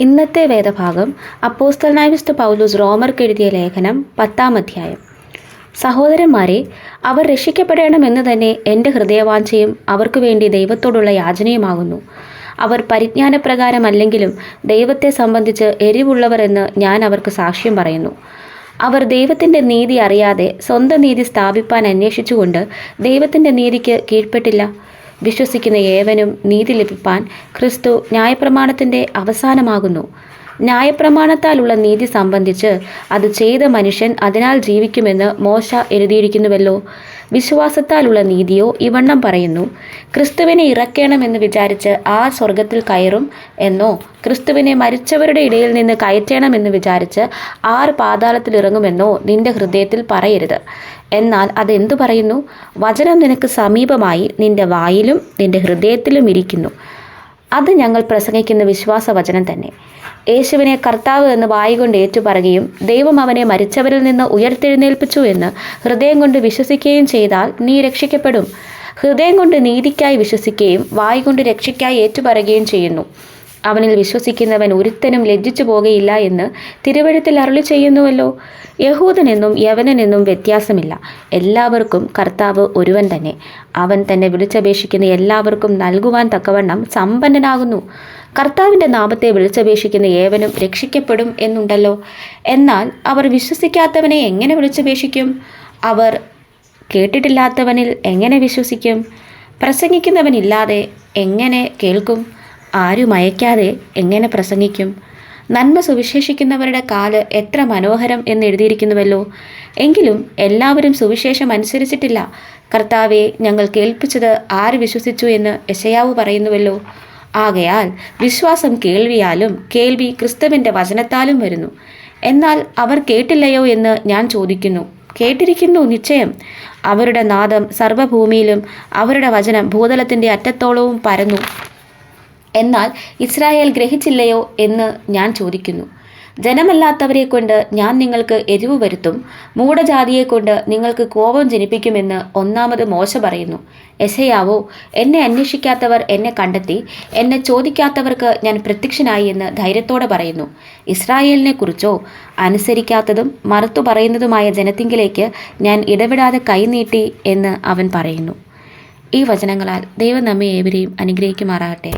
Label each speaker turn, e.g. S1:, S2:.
S1: ഇന്നത്തെ വേദഭാഗം അപ്പോസ്തലനായ വിശുദ്ധ പൗലൂസ് റോമർക്ക് എഴുതിയ ലേഖനം പത്താം അധ്യായം. സഹോദരന്മാരെ അവർ രക്ഷിക്കപ്പെടണമെന്ന് തന്നെ എന്റെ ഹൃദയവാഞ്ചയും അവർക്ക് വേണ്ടി ദൈവത്തോടുള്ള യാചനയുമാകുന്നു. അവർ പരിജ്ഞാനപ്രകാരമല്ലെങ്കിലും ദൈവത്തെ സംബന്ധിച്ച് എരിവുള്ളവർ എന്ന് ഞാൻ അവർക്ക് സാക്ഷ്യം പറയുന്നു. അവർ ദൈവത്തിന്റെ നീതി അറിയാതെ സ്വന്തം നീതി സ്ഥാപിപ്പാൻ അന്വേഷിച്ചുകൊണ്ട് ദൈവത്തിന്റെ നീതിക്ക് കീഴ്പ്പെട്ടില്ല. വിശ്വസിക്കുന്ന ഏവനും നീതി ലഭിപ്പാൻ ക്രിസ്തു ന്യായപ്രമാണത്തിന്റെ അവസാനമാകുന്നു. ന്യായപ്രമാണത്താലുള്ള നീതി സംബന്ധിച്ച് അത് ചെയ്ത മനുഷ്യൻ അതിനാൽ ജീവിക്കുമെന്ന് മോശ എഴുതിയിരിക്കുന്നുവല്ലോ. വിശ്വാസത്താലുള്ള നീതിയോ ഇവണ്ണം പറയുന്നു. ക്രിസ്തുവിനെ ഇറക്കണമെന്ന് വിചാരിച്ച് ആ സ്വർഗത്തിൽ കയറും എന്നോ ക്രിസ്തുവിനെ മരിച്ചവരുടെ ഇടയിൽ നിന്ന് കയറ്റണമെന്ന് വിചാരിച്ച് ആർ പാതാളത്തിൽ ഇറങ്ങുമെന്നോ നിന്റെ ഹൃദയത്തിൽ പറയരുത്. എന്നാൽ അതെന്തു പറയുന്നു? വചനം നിനക്ക് സമീപമായി നിന്റെ വായിലും നിന്റെ ഹൃദയത്തിലും ഇരിക്കുന്നു. അത് ഞങ്ങൾ പ്രസംഗിക്കുന്ന വിശ്വാസവചനം തന്നെ. യേശുവിനെ കർത്താവ് എന്ന് വായികൊണ്ട് ഏറ്റുപറയുകയും ദൈവം അവനെ മരിച്ചവരിൽ നിന്ന് ഉയർത്തെഴുന്നേൽപ്പിച്ചു എന്ന് ഹൃദയം കൊണ്ട് വിശ്വസിക്കുകയും ചെയ്താൽ നീ രക്ഷിക്കപ്പെടും. ഹൃദയം കൊണ്ട് നീതിക്കായി വിശ്വസിക്കുകയും വായി കൊണ്ട് രക്ഷയ്ക്കായി ഏറ്റുപറയുകയും ചെയ്യുന്നു. അവനിൽ വിശ്വസിക്കുന്നവൻ ഒരുത്തനും ലജ്ജിച്ചു പോകുകയില്ല എന്ന് തിരുവഴുത്തിൽ അരുളി ചെയ്യുന്നുവല്ലോ. യഹൂദനെന്നും യവനനെന്നും വ്യത്യാസമില്ല. എല്ലാവർക്കും കർത്താവ് ഒരുവൻ തന്നെ. അവൻ തന്നെ വിളിച്ചപേക്ഷിക്കുന്ന എല്ലാവർക്കും നൽകുവാൻ തക്കവണ്ണം സമ്പന്നനാകുന്നു. കർത്താവിന്റെ നാമത്തെ വിളിച്ചപേക്ഷിക്കുന്ന ഏവനും രക്ഷിക്കപ്പെടും എന്നുണ്ടല്ലോ. എന്നാൽ അവർ വിശ്വസിക്കാത്തവനെ എങ്ങനെ വിളിച്ചപേക്ഷിക്കും? അവർ കേട്ടിട്ടില്ലാത്തവനിൽ എങ്ങനെ വിശ്വസിക്കും? പ്രസംഗിക്കുന്നവനില്ലാതെ എങ്ങനെ കേൾക്കും? ആരും അയക്കാതെ എങ്ങനെ പ്രസംഗിക്കും? നന്മ സുവിശേഷിക്കുന്നവരുടെ കാൽ എത്ര മനോഹരം എന്ന് എഴുതിയിരിക്കുന്നുവല്ലോ. എങ്കിലും എല്ലാവരും സുവിശേഷം അനുസരിച്ചിട്ടില്ല. കർത്താവെ ഞങ്ങൾ കേൾപ്പിച്ചത് ആര് വിശ്വസിച്ചു എന്ന് യശയാവ് പറയുന്നുവല്ലോ. ആകയാൽ വിശ്വാസം കേൾവിയാലും കേൾവി ക്രിസ്തുവിന്റെ വചനത്താലും വരുന്നു. എന്നാൽ അവർ കേട്ടില്ലയോ എന്ന് ഞാൻ ചോദിക്കുന്നു. കേട്ടിരിക്കുന്നു നിശ്ചയം. അവരുടെ നാദം സർവഭൂമിയിലും അവരുടെ വചനം ഭൂതലത്തിന്റെ അറ്റത്തോളവും പരന്നു. എന്നാൽ ഇസ്രായേൽ ഗ്രഹിച്ചില്ലയോ എന്ന് ഞാൻ ചോദിക്കുന്നു. ജനമല്ലാത്തവരെ കൊണ്ട് ഞാൻ നിങ്ങൾക്ക് എരിവ് വരുത്തും. മൂഢജാതിയെ കൊണ്ട് നിങ്ങൾക്ക് കോപം ജനിപ്പിക്കുമെന്ന് ഒന്നാമത് മോശ പറയുന്നു. എസയാവോ എന്നെ അന്വേഷിക്കാത്തവർ എന്നെ കണ്ടെത്തി എന്നെ ചോദിക്കാത്തവർക്ക് ഞാൻ പ്രത്യക്ഷനായി എന്ന് ധൈര്യത്തോടെ പറയുന്നു. ഇസ്രായേലിനെ കുറിച്ചോ അനുസരിക്കാത്തതും മറുത്തു പറയുന്നതുമായ ജനത്തിങ്കിലേക്ക് ഞാൻ ഇടപെടാതെ കൈനീട്ടി എന്ന് അവൻ പറയുന്നു. ഈ വചനങ്ങളാൽ ദൈവം നമ്മെ ഏവരെയും അനുഗ്രഹിക്കുമാറാകട്ടെ.